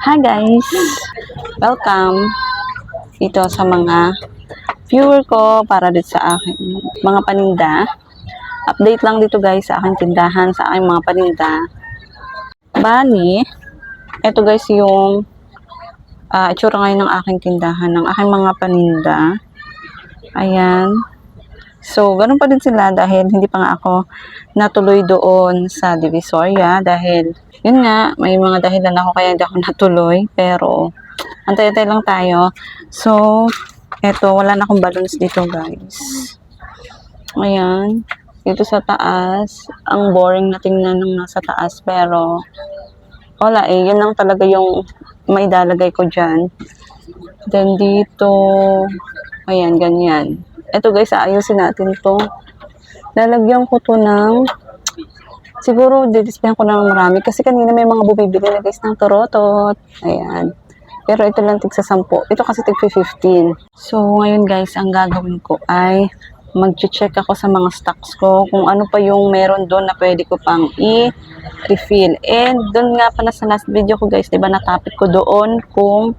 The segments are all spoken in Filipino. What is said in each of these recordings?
Hi guys! Welcome dito sa mga viewer ko para dito sa aking mga paninda. Update lang dito guys sa aking tindahan, sa aking mga paninda. Bali, eto guys yung ah itsura ngayon ng aking tindahan, ng aking mga paninda. Ayan. So, ganun pa din sila dahil hindi pa nga ako natuloy doon sa Divisoria dahil yun nga, may mga dahilan ako kaya hindi ako natuloy pero antay-antay lang tayo. So, eto, wala na akong balloons dito guys. Ayan. Dito sa taas, ang boring na tingnan nung nasa taas pero wala eh, yun lang talaga yung maidalagay ko dyan. Then dito, ayan, ganyan. Ito guys, aayusin natin to. Lalagyan ko to ng, siguro didisplayan ko ng marami. Kasi kanina may mga bumibili na guys ng torotot. Ayan. Pero ito lang tig sa 10. Ito kasi tig 15. So, ngayon guys, ang gagawin ko ay mag-check ako sa mga stocks ko kung ano pa yung meron doon na pwede ko pang i-refill. And doon nga pala sa last video ko guys, 'di ba natapit ko doon kung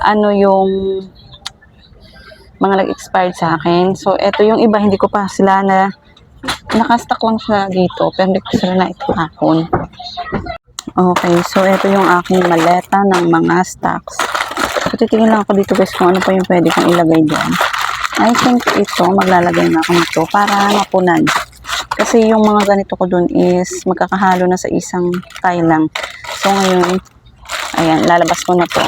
ano yung mga nag-expired sa akin. So, eto yung iba, hindi ko pa sila na nakastock lang siya dito, pero hindi ko sila na itapon. Okay, so eto yung aking maleta ng mga stocks. So, titingin lang ako dito guys kung ano pa yung pwede kong ilagay dyan. I think ito, maglalagay na ako nito para mapunan. Kasi yung mga ganito ko dun is magkakahalo na sa isang tile lang. So ngayon, ayan, lalabas ko na to.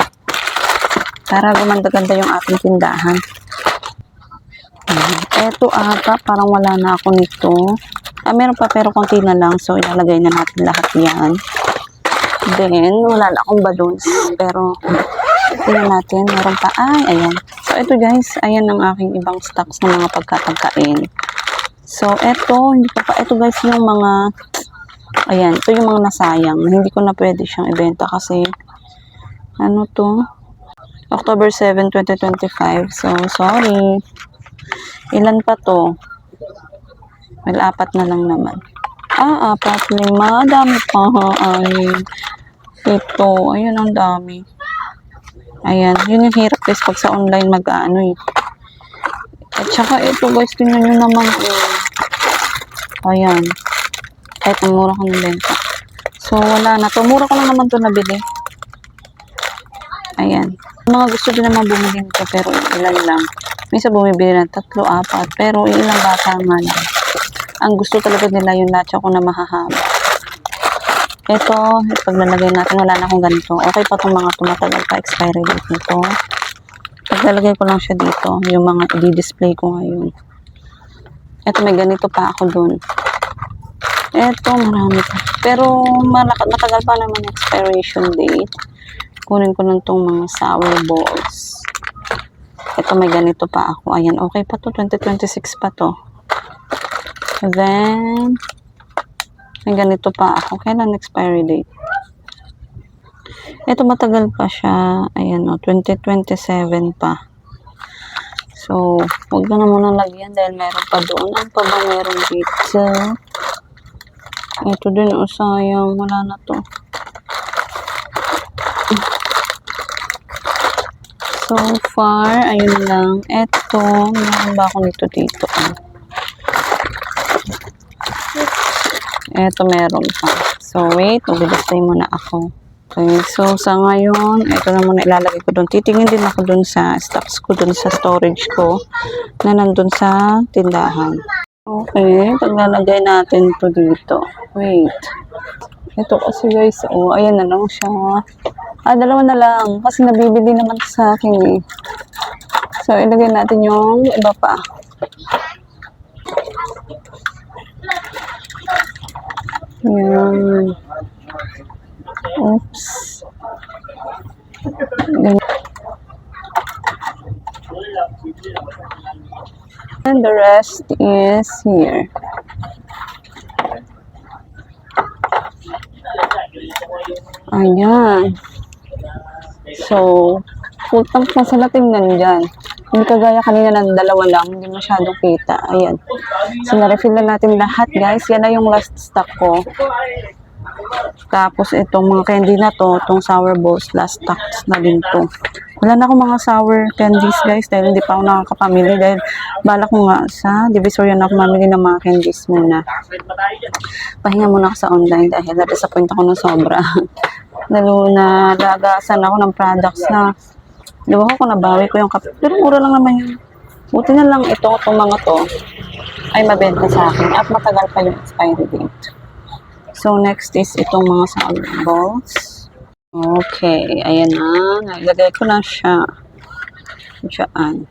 Para gumanda-ganda yung ating tindahan. Eto ata, parang wala na ako nito. Ah, meron pa pero konti na lang. So, ilalagay na natin lahat yan. Then, wala na akong balloons. Pero, tingnan natin. Meron pa. Ay, ayan. So, eto guys. Ayan ang aking ibang stocks ng mga pagkatagkain. So, eto. Hindi pa pa. Eto guys yung mga Ayan, ito yung mga nasayang. Hindi ko na pwede siyang ibenta kasi ano to? October 7, 2025. So, sorry. Ilan pa to? Well, apat na lang naman. Ah, apat, lima. Dami pa. Ay, ito. Ayun, ang dami. Ayan. Yun yung hirap guys pag sa online mag-ano eh. At saka ito guys, tingnan nyo naman eh. Ayan. Kahit ang mura ko ng benta. So, wala na to. Mura ko lang naman to nabili. Ayan. Mga gusto din naman bumili nito pero ilan lang. Minsan bumibili ng tatlo, apat. Pero ilang bata nga lang. Ang gusto talaga nila yung nacho ko na mahahaba. Ito, paglalagay natin, wala na akong ganito. Okay pa itong mga tumatagal pa expiry date nito. Paglalagay ko lang siya dito, yung mga i-display ko ngayon. Ito, may ganito pa ako dun. Ito, marami pa. Pero, malak- matagal pa naman expiration date. Kunin ko lang tong mga sour balls. Ito, may ganito pa ako. Ayan, okay pa to. 2026 pa to. Then, may ganito pa ako. Kailan expiry date? Ito, matagal pa siya. Ayan, o. 2027 pa. So, huwag na muna lagyan dahil meron pa doon. Ano pa ba meron dito? Ito din, o sayang. Wala na to. So far, ayun lang. Eto, meron ba ako nito dito? Eto, meron pa. So, wait. Mag-display muna ako. Okay, so sa ngayon, ito na muna ilalagay ko doon. Titingin din ako doon sa stocks ko, doon sa storage ko na nandun sa tindahan. Okay, paglalagay natin to dito. Wait. Ito kasi guys, oh, ayan na lang siya. Ah, dalawa na lang. Kasi nabibili naman sa akin eh. So, ilagay natin yung iba pa. Yan. Oops. And the rest is here. Ayan. So, full tank na sila tingnan dyan. Hindi kagaya kanina ng dalawa lang, hindi masyadong kita. Ayan. So, na-refill na natin lahat, guys. Yan na yung last stock ko. Tapos itong mga candy na to, itong sour balls, last stocks na din to. Wala na akong mga sour candies guys dahil hindi pa ako nakakapamili dahil balak ko nga sa Divisoria na ako mamili ng mga candies muna. Pahinga muna ako sa online dahil na-disappoint ako ng sobra. Na lagasan ako ng products na Diba ko kung nabawi ko yung kape. Pero mura lang naman yun. Buti na lang ito, itong mga to, ay mabenta sa akin at matagal pa yung expiry date. So, next is itong mga sour balls. Okay, ayan na. Nailagay ko na siya. Diyan.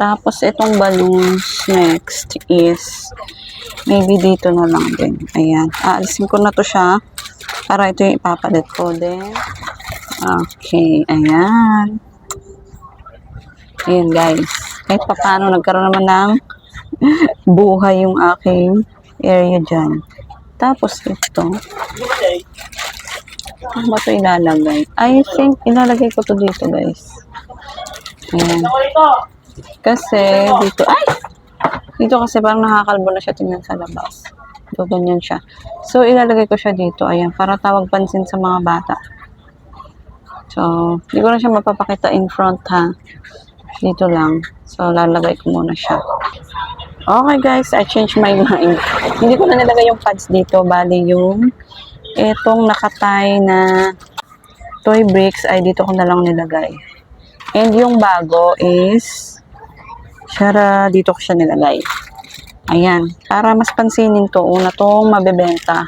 Tapos, itong balloons next is maybe dito na lang din. Ayan. Aalisin ko na to siya para ito yung ipapalit ko din. Okay, ayan. Ayan guys. Kahit pa paano nagkaroon naman ng buhay yung aking area dyan. Tapos ito. Ano ba ito ilalagay? I think ilalagay ko to dito guys. Ayan. Kasi dito, ay! Dito kasi parang nakakalbo na siya tingnan sa labas. So, ganyan siya. So, ilalagay ko siya dito. Ayan, para tawag pansin sa mga bata. So, hindi ko na siya mapapakita in front ha. Dito lang. So, lalagay ko muna siya. Okay guys, I changed my mind. hindi ko na nilagay yung pads dito. Bali yung etong nakatay na toy bricks ay dito ko na lang nilagay. And yung bago is Shara, dito ko siya nilagay. Ayan. Para mas pansinin to, una tong mabebenta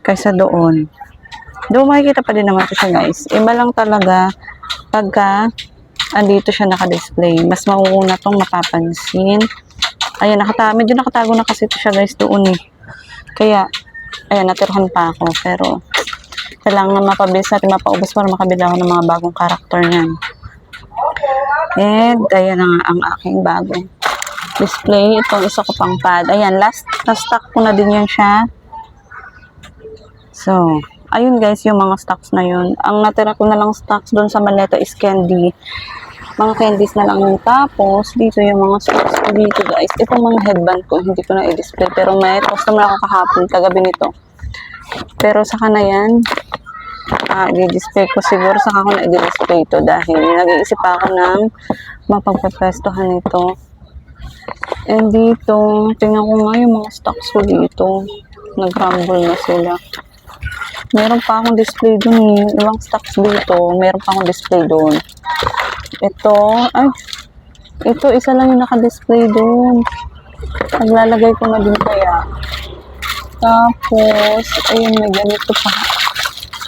kaysa doon. Doon makikita pa din naman to siya guys. Iba lang talaga pagka andito siya naka-display. Mas mauuna tong mapapansin. Ayan, nakata medyo nakatago na kasi to siya guys doon eh. Kaya, ayan, natirahan pa ako. Pero, kailangan mapabilis natin mapaubos para makabila ako ng mga bagong karakter niyan. And, ayan na nga ang aking bagong display. Itong isa ko pang pad. Ayan, last na stock ko na din yan siya. So, ayun guys, yung mga stocks na yun. Ang natira ko na lang stocks doon sa maleta is candy. Mga candies na lang yun. Tapos, dito yung mga stocks ko dito guys. Itong mga headband ko, hindi ko na i-display. Pero may customer ako kahapon, kagabi nito. Pero saka na yan, ah, i-display ko siguro saka ko na i-display ito dahil nag-iisip ako ng mapagpapwestuhan nito. And dito, tingnan ko nga yung mga stocks ko dito. Nag-rumble na sila. Meron pa akong display dun. Ibang stocks dito. Meron pa akong display dun. Ito, ay, ito isa lang yung naka-display dun. Naglalagay ko na din kaya. Tapos, ayun, may ganito pa.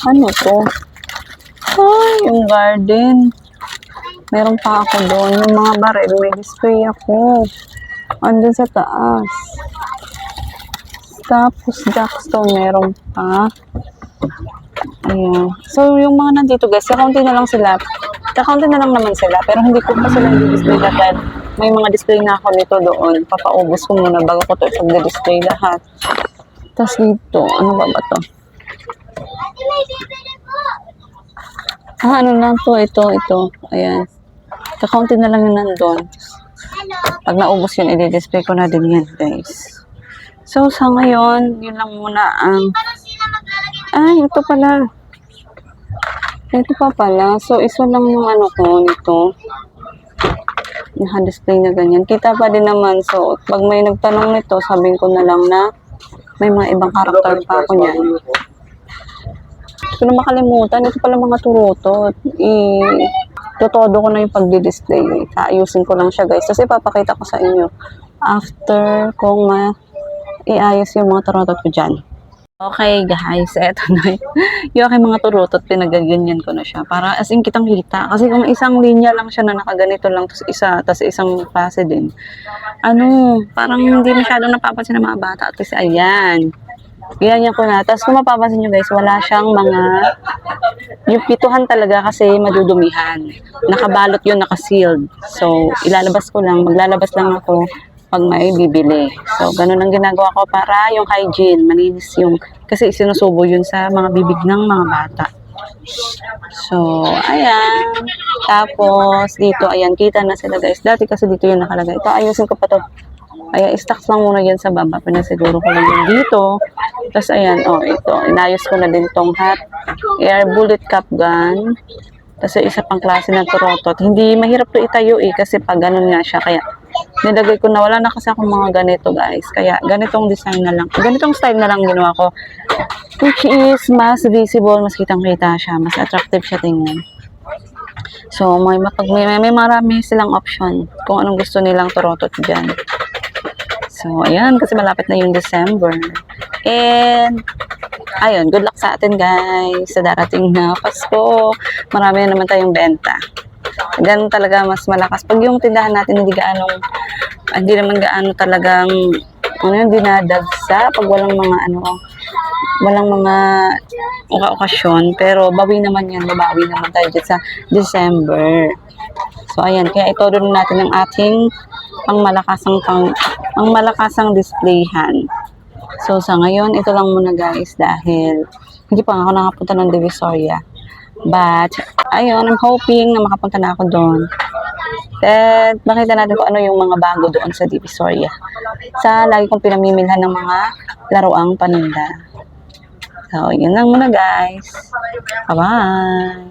Ano to? Ay, yung garden. Meron pa ako doon. Yung mga baril, may display ako. Andun sa taas. Tapos, Jackstone, meron pa. Ayan. So, yung mga nandito guys, kakaunti na lang sila. Kakaunti na lang naman sila. Pero hindi ko pa sila display dahil may mga display na ako nito doon. Papaubos ko muna bago ko ito ipag-display lahat. Tapos dito, ano ba ba to? Ah, ano lang to? Ito, ito. Ayan. Kakaunti na lang yung nandun. Pag naubos yun, i-display ko na din yan, guys. So, sa ngayon, yun lang muna ang... Ay, ito pala. Ito pa pala. So, isa lang yung ano ko nito. Naka-display na ganyan. Kita pa din naman. So, pag may nagtanong nito, sabihin ko na lang na may mga ibang karakter pa ako niyan. Ko na makalimutan. Ito pala mga turutot. I Totodo ko na yung pagdi-display. Kaayusin ko lang siya guys. Kasi papakita ko sa inyo after kung ma iayos yung mga turutot ko dyan. Okay guys, eto na yun. yung aking mga turutot, pinagaganyan ko na siya. Para as in kitang kita. Kasi kung isang linya lang siya na nakaganito lang, tapos isa, tapos isang klase din. Ano, parang hindi masyado napapansin ng mga bata. At least, ayan. Ganyan ko na. Tapos kung mapapansin nyo guys, wala siyang mga, yung pituhan talaga kasi madudumihan. Nakabalot yun, nakasealed. So, ilalabas ko lang, maglalabas lang ako pag may bibili. So, ganun ang ginagawa ko para yung hygiene, malinis yung, kasi sinusubo yun sa mga bibig ng mga bata. So, ayan. Tapos, dito, ayan, kita na sila guys. Dati kasi dito yung nakalagay. Ito, ayusin ko pa to. Kaya stocks lang muna yan sa baba. Pinasiguro ko lang yan dito. Tapos ayan, oh, ito. Inayos ko na din tong hot air bullet cap gun. Tapos isa pang klase ng turotot. Hindi mahirap to itayo eh kasi pag ganun nga siya. Kaya nilagay ko na wala na kasi akong mga ganito guys. Kaya ganitong design na lang. Ganitong style na lang ginawa ko. Which is mas visible, mas kitang kita siya. Mas attractive siya tingnan. So, may, mapag, may, may, may marami silang option kung anong gusto nilang turotot dyan. So, ayan, kasi malapit na yung December. And, ayun, good luck sa atin guys sa darating na Pasko. Marami na naman tayong benta. Ganun talaga mas malakas. Pag yung tindahan natin hindi gaanong, hindi naman gaano talagang, ano yun, dinadagsa. Pag walang mga, ano, walang mga oka-okasyon. Pero bawi naman yan, babawi naman tayo dyan sa December. So, ayan, kaya ito doon natin ang ating pangmalakasang pang, pangmalakasang displayhan. So, sa ngayon, ito lang muna guys dahil hindi pa ako nakapunta ng Divisoria. But, ayun, I'm hoping na makapunta na ako doon. Then, makita natin kung ano yung mga bago doon sa Divisoria. Sa lagi kong pinamimilhan ng mga laruang paninda. So, yun lang muna guys. Bye-bye!